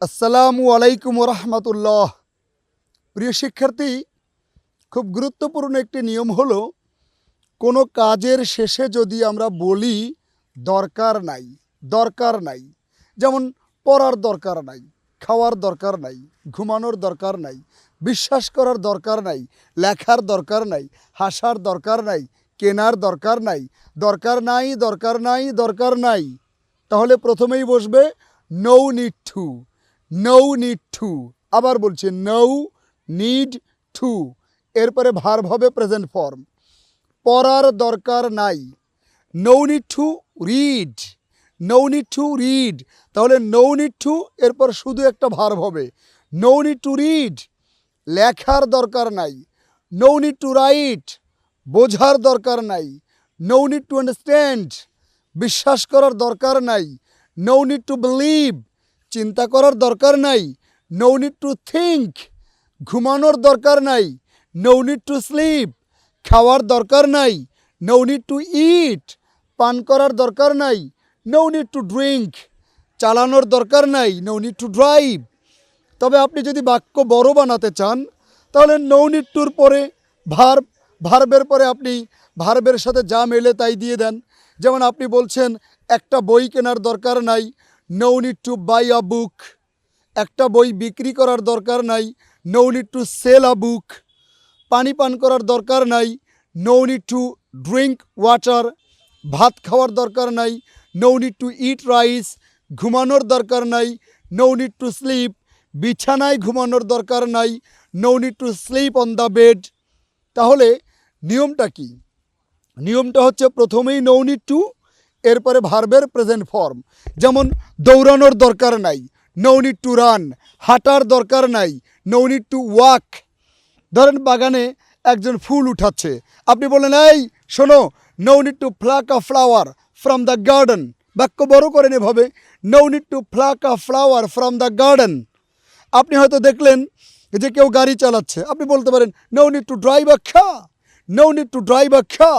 আসসালামু আলাইকুম রহমতুল্লাহ প্রিয় শিক্ষার্থী, খুব গুরুত্বপূর্ণ একটি নিয়ম হলো, কোনো কাজের শেষে যদি আমরা বলি, দরকার নাই দরকার নাই। যেমন, পড়ার দরকার নাই, খাওয়ার দরকার নাই, ঘুমানোর দরকার নাই, বিশ্বাস করার দরকার নাই, লেখার দরকার নাই, হাসার দরকার নাই, কেনার দরকার নাই দরকার নাই দরকার নাই দরকার নাই। তাহলে প্রথমেই বসবে no need to no need to আবার বলছে নো নিড টু এরপরে ভার্ব হবে প্রেজেন্ট ফর্ম পড়ার দরকার নাই no need to read no need to read তাহলে নো নিড টু এরপর শুধু একটা ভার্ব হবে নো নিড টু রিড লেখার দরকার নাই নো নিড টু রাইট বোঝার দরকার নাই নো নিড টু আন্ডারস্ট্যান্ড বিশ্বাস করার দরকার নাই নো নিড টু বিলিভ চিন্তা করার দরকার নাই। নো নিড টু থিঙ্ক ঘুমানোর দরকার নাই। নো নিড টু স্লিপ খাওয়ার দরকার নাই। নো নিড টু ইট পান করার দরকার নাই। নো নিড টু ড্রিঙ্ক চালানোর দরকার নাই। নো নিড টু ড্রাইভ তবে আপনি যদি বাক্য বড় বানাতে চান, তাহলে নো নিড টুর পরে ভার ভার্বের পরে আপনি ভার্বের সাথে যা মেলে তাই দিয়ে দেন। যেমন আপনি বলছেন, একটা বই কেনার দরকার নাই। No need to buy a book একটা বই বিক্রি করার দরকার নাই no need to sell a book পানি পান করার দরকার নাই no need to drink water ভাত খাওয়ার দরকার নাই no need to eat rice ঘুমানোর দরকার নাই নো নিড টু স্লিপ বিছানায় ঘুমানোর দরকার নাই no need to sleep on the bed তাহলে নিয়মটা কি? নিয়মটা হচ্ছে প্রথমেই নো নিড টু এরপরে ভার্বের প্রেজেন্ট ফর্ম যেমন, দৌড়ানোর দরকার নাই নো টু রান হাঁটার দরকার নাই নো টু ওয়াক ধরেন বাগানে একজন ফুল উঠাচ্ছে। আপনি বলেন এই, শোনো no to pluck a flower from the garden বাক্য বড় করেন এভাবে no to pluck a flower from the garden আপনি হয়তো দেখলেন যে কেউ গাড়ি চালাচ্ছে। আপনি বলতে পারেন নো টু ড্রাইভ আ খা নো টু ড্রাইভ আ খা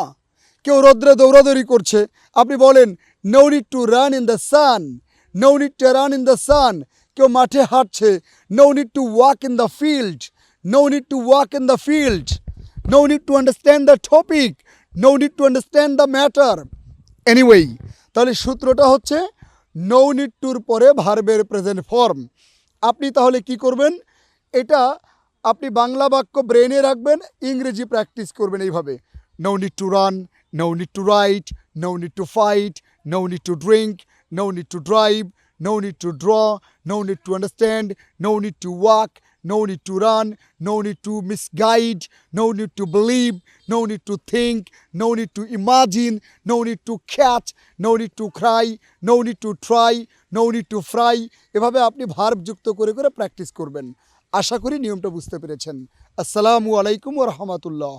কেউ রোদ্রে দৌড়াদৌড়ি করছে। আপনি বলেন no need to run in the sun no need to run in the sun কেউ মাঠে হাঁটছে no need to walk in the field no need to walk in the field no need to understand the topic no need to understand the matter anyway তাহলে সূত্রটা হচ্ছে no need টুর পরে ভার্বের present form আপনি তাহলে কি করবেন? এটা আপনি বাংলা বাক্য ব্রেনে রাখবেন, ইংরেজি প্র্যাকটিস করবেন এইভাবে। No need to run no need to write no need to fight no need to drink no need to drive no need to draw, no need to understand, no need to walk, no need to run, no need to misguide, no need to believe, no need to think, no need to imagine, no need to catch, no need to cry, no need to try, no need to fry এভাবে আপনি verb যুক্ত করে করে practice করবেন আশা করি নিয়মটা বুঝতে পেরেছেন আসসালামু আলাইকুম রহমতুল্লাহ